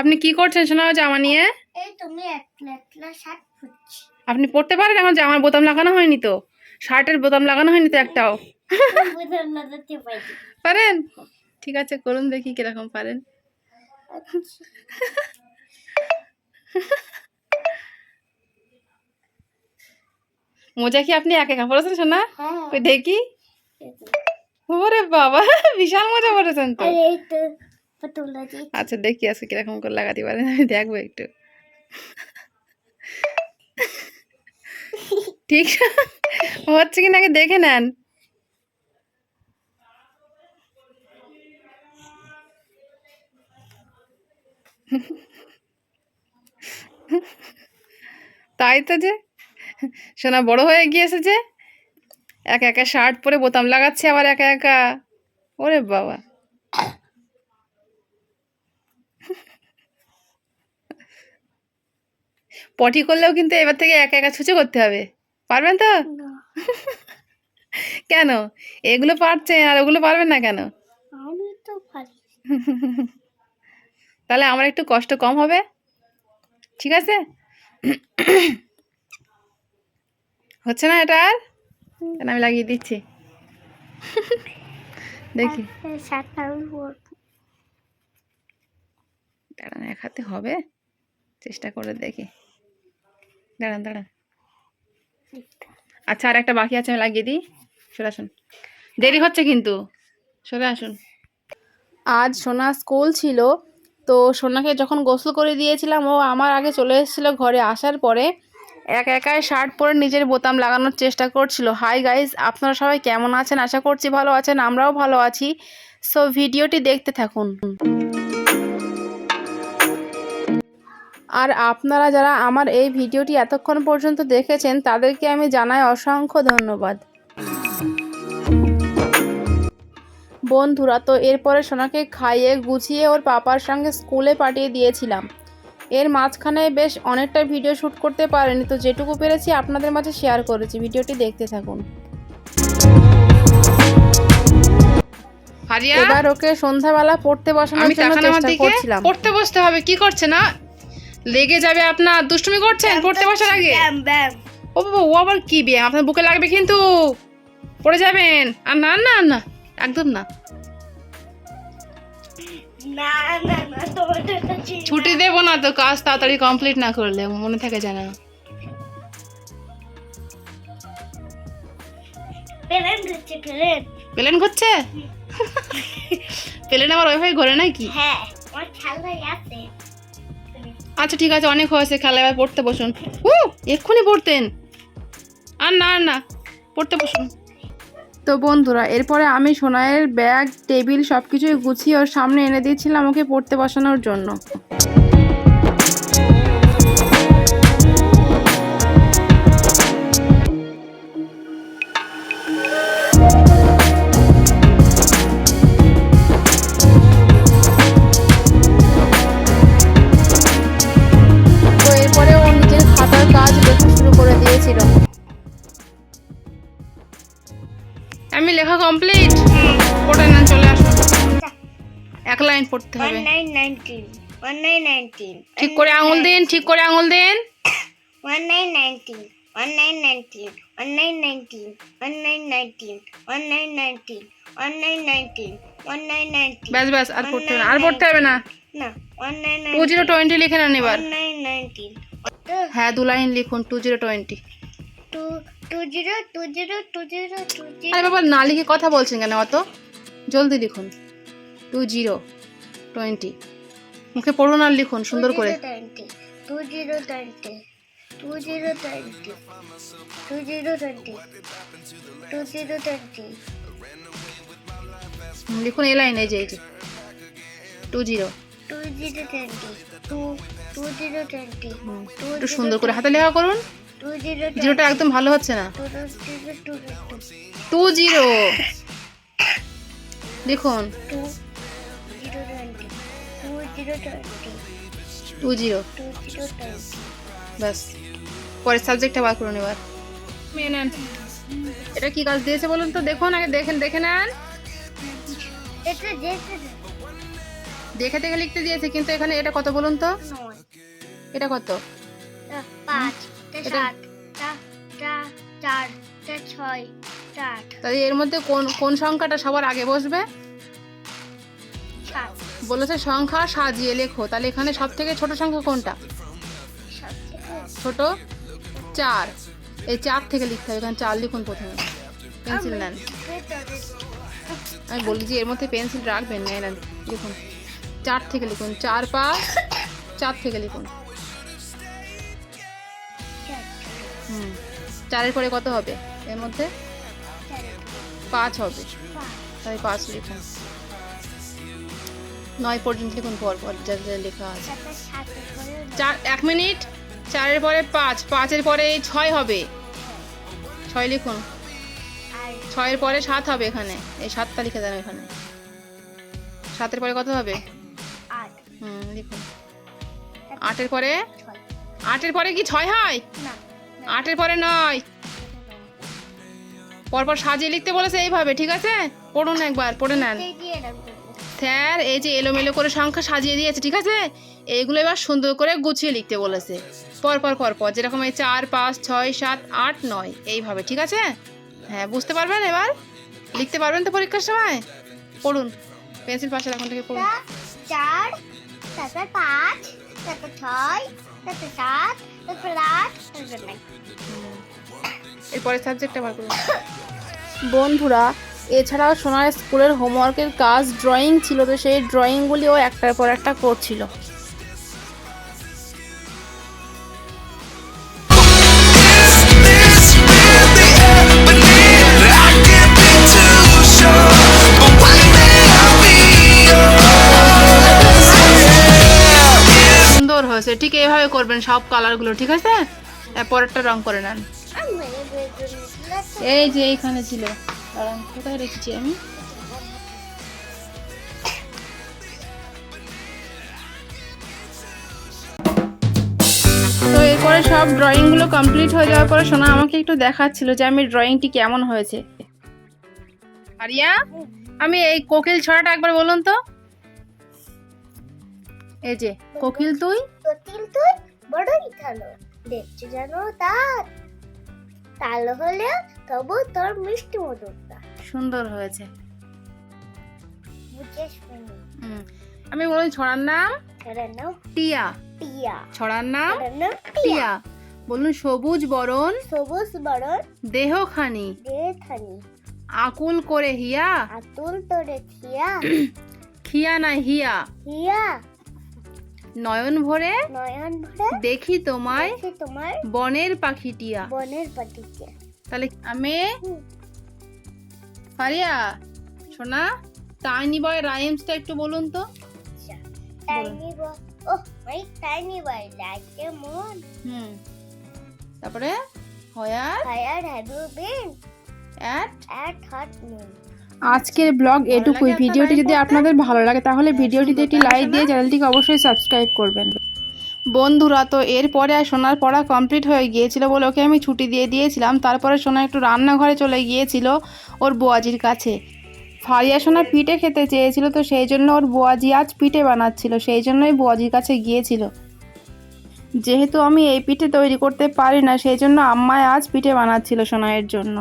আপনি কি করছেন শোনা জামা নিয়ে? এই তুমি একলা একলা শার্ট আপনি পড়তে পারেন এখন জামার বোতাম লাগানো হয়নি তো। শার্টের বোতাম লাগানো হয়নি তো একটাও। পারেন? ঠিক আছে করুন দেখি কীরকম পারেন। মোজা কি আপনি একা একা পড়েছেন শোনা? হ্যাঁ। দেখি। ওরে বাবা বিশাল মজা পড়েছেন তো আচ্ছা দেখি আজকে কীরকম করে লাগাতে পারেন, আমি দেখব একটু। ঠিক হচ্ছে কি নাকি দেখে নেন। তাই তো যে, সোনা বড় হয়ে গিয়েছে যে। একা একা শার্ট পরে বোতাম লাগাচ্ছে, আবার একা একা। ওরে বাবা। পটি করলেও কিন্তু এবার থেকে একা একা ছুচো করতে হবে। পারবেন তো? কেন? এগুলো পারছেন আর ওগুলো পারবেন না কেন? আমি তো পারি। তাহলে আমার একটু কষ্ট কম হবে। ঠিক আছে? হচ্ছে না এটা আর? কেন আমি লাগিয়ে দিচ্ছি। দেখি। দাঁড়ান এক হাতে হবে। চেষ্টা করে দেখি। দাঁড়ান দাঁড়ান। আচ্ছা আর একটা বাকি আছে, আমি লাগিয়ে দিই। সরে আসুন। দেরি হচ্ছে কিন্তু। সরে আসুন। আজ সোনা স্কুল ছিল, তো সোনাকে যখন গোসল করে দিয়েছিলাম, ও আমার আগে চলে এসেছিল ঘরে আসার পরে। এক একাই শার্ট পরে নিজের বোতাম লাগানোর চেষ্টা করছিল। হাই গাইজ আপনারা সবাই কেমন আছেন? আশা করছি ভালো আছেন, আমরাও ভালো আছি। সো, ভিডিওটি দেখতে থাকুন। আর আপনারা যারা আমার এই ভিডিওটি এতক্ষণ পর্যন্ত দেখেছেন তাদেরকে আমি জানাই অসংখ্য ধন্যবাদ। বন্ধুরা তো এরপরে সোনাকে খাইয়ে গুছিয়ে ওর পাপার সঙ্গে স্কুলে পাঠিয়ে দিয়েছিলাম। এর মাঝখানে বেশ অনেকটা ভিডিও শ্যুট করতে পারেনি তো যেটুকু পেরেছি আপনাদের মাঝে শেয়ার করেছি। ভিডিওটি দেখতে থাকুন। এবার ওকে সন্ধ্যাবেলা পড়তে বসানোর জন্য চেষ্টা করছিলাম। পড়তে বসতে হবে কি করছে না? লেগে যাবে আপনার দুষ্টুমি করছেন পড়তে বসার আগে? ও বাবা ও আবার কি বিয়ে আপনার বুকে লাগবে কিন্তু। পড়ে যাবেন। আর না না না একদম না। ছুটি দেবো না তো কাজ তাড়াতাড়ি কমপ্লিট না করলে মনে থাকে জানা প্লেন ঘুরছে? প্লেন আবার ওইভাবে ঘোরে নাকি? হ্যাঁ আমার আছে। আচ্ছা ঠিক আছে, অনেক হয়েছে, খেলা এবার পড়তে বসুন। ও এক্ষুনি পড়তেন। আর না আর না, পড়তে বসুন। তো বন্ধুরা, এরপরে আমি সোনায়ের ব্যাগ, টেবিল সব কিছুই গুছিয়ে ওর সামনে এনে দিয়েছিলাম ওকে পড়তে বসানোর জন্য। আমি লেখা কমপ্লিট পড়ে না চলে আসুন এক লাইন পড়তে হবে ঠিক করে আঙুল দিন ঠিক করে আঙুল দিন one nine nineteen one nine nineteen one nine nineteen one nine nineteen one nine nineteen one nine nineteen one nine নাইনটিন ব্যাস ব্যাস আর পড়তে হবে না আর পড়তে হবে না না one nine two zero twenty লিখে নেন এবার ওয়ান নাইন নাইনটিন হ্যাঁ দু লাইন লিখুন টু জিরো টোয়েন্টি টু আরে বাবা না লিখে কথা বলছেন কেন অত? জলদি লিখুন। Two zero twenty. মুখে পড়ুন আর লিখুন সুন্দর করে। Two zero twenty. Two zero twenty. Two zero twenty. Two zero twenty. লিখুন এই লাইন যে টু জিরো একটু সুন্দর করে হাতে লেখা করুন। জিরোটা একদম ভালো হচ্ছে না। Two zero. Two two zero. ব্যাস। পরের সাবজেক্টটা বার করুন এবার মেয়ে নেন। এটা কি কাজ দিয়েছে বলুন তো? দেখুন আগে দেখেন দেখে নেন। দেখে দেখে লিখতে দিয়েছে কিন্তু এখানে এটা কত বলুন তো? এটা কত? পাঁচ। তাহলে এর মধ্যে কোন কোন সংখ্যাটা সবার আগে বসবে? বলেছে সংখ্যা সাজিয়ে লেখো। তাহলে এখানে সব থেকে ছোট সংখ্যা কোনটা? ছোট চার। এই চার থেকে লিখতে হবে এখানে চার লিখুন প্রথমে। পেন্সিল নেন। আমি বলি যে এর মধ্যে পেন্সিল রাখবেন না নেন লিখুন। চার থেকে লিখুন চার পাঁচ চার থেকে লিখুন। হুম। চারের পরে কত হবে? এর মধ্যে? পাঁচ হবে। তাই পাঁচ লিখুন নয় পর্যন্ত লিখুন পর পর যা লেখা আছে। চার এক মিনিট। চারের পরে পাঁচ পাঁচের পরে ছয় হবে। ছয় লিখুন। ছয়ের পরে সাত হবে এখানে। এই সাতটা লিখে দেন এখানে। সাতের পরে কত হবে? আট। হুম লিখুন। আটের পরে? আটের পরে কি ছয় হয়? না। আটের পরে নয়। পরপর সাজিয়ে লিখতে বলেছে এইভাবে, ঠিক আছে? পড়ুন একবার, পড়ে নেন। স্যার, এই যে এলোমেলো করে সংখ্যা সাজিয়ে দিয়েছে, ঠিক আছে? এইগুলো এবার সুন্দর করে গুছিয়ে লিখতে বলেছে। পরপর পর পর পর যেরকম এই চার, পাঁচ, ছয়, সাত, আট, নয়, এইভাবে, ঠিক আছে? হ্যাঁ বুঝতে পারবেন এবার? লিখতে পারবেন তো পরীক্ষার সময়? পড়ুন। পেন্সিল পাশে এখন থেকে পড়ুন। চার, তারপর পাঁচ, তারপর ছয়, তারপর সাত তারপর আট তারপর এরপরে সাবজেক্ট করুন বন্ধুরা, এছাড়াও সোনার স্কুলের হোমওয়ার্কের কাজ ড্রয়িং ছিল, তো সেই ড্রয়িংগুলিও একটার পর একটা করছিল। হয়েছে ঠিক এইভাবে করবেন সব কালারগুলো ঠিক আছে? পরেরটা রং করে নেন। এই যে এইখানে ছিল। কোথায় রেখেছি আমি? তো সব ড্রয়িংগুলো কমপ্লিট হয়ে যাওয়ার পরে সোনা আমাকে একটু দেখাচ্ছিল যে আমি ড্রয়িংটি কেমন হয়েছে। আরিয়া, আমি এই কোকিল ছড়াটা একবার বলুন তো। এই যে কোকিল তুই তোতিল তুই বড়ই কালো। দেখছ জানো তার? কালো হলে তবু তোর মিষ্টি মধুরটা সুন্দর হয়েছে। বুঝে শুনি হুম। আমি বলি ছড়ার নাম? এটার নাম? টিয়া। টিয়া। ছড়ার নাম? টিয়া। বলুন সবুজ বরণ? সবুজ বরণ। দেহখানি। দেখানি আকুল করে হিয়া? আতুল তোরে খিয়া। খিয়া না হিয়া? হিয়া। নয়ন ভরে নয়ন ভরে দেখি তোমায় তোমার বনের পাখিটিয়া। বনের পাটিকে তাহলে আমি। ফারিয়া শোনা টাইনি বয় রাইমসটা একটু বলুন তো। Tiny boy oh my tiny boy like a moon. Hmm. তারপরে where where have you been? At at hot moon. আজকের ব্লগ এটুকুই। ভিডিওটি যদি আপনাদের ভালো লাগে তাহলে ভিডিওটিতে একটি লাইক দিয়ে চ্যানেলটিকে অবশ্যই সাবস্ক্রাইব করবেন। বন্ধুরা তো এরপরে আর সোনার পড়া কমপ্লিট হয়ে গিয়েছিল বলে ওকে আমি ছুটি দিয়ে দিয়েছিলাম। তারপরে সোনা একটু রান্নাঘরে চলে গিয়েছিল ওর বোয়াজির কাছে। ফারিয়া সোনা পিঠে খেতে চেয়েছিল তো সেই জন্য ওর বোয়াজি আজ পিঠে বানাচ্ছিল সেই জন্যই বোয়াজির কাছে গিয়েছিল। যেহেতু আমি এই পিঠে তৈরি করতে পারি না সেই জন্য আম্মায় আজ পিঠে বানাচ্ছিল সোনাইয়ের জন্য।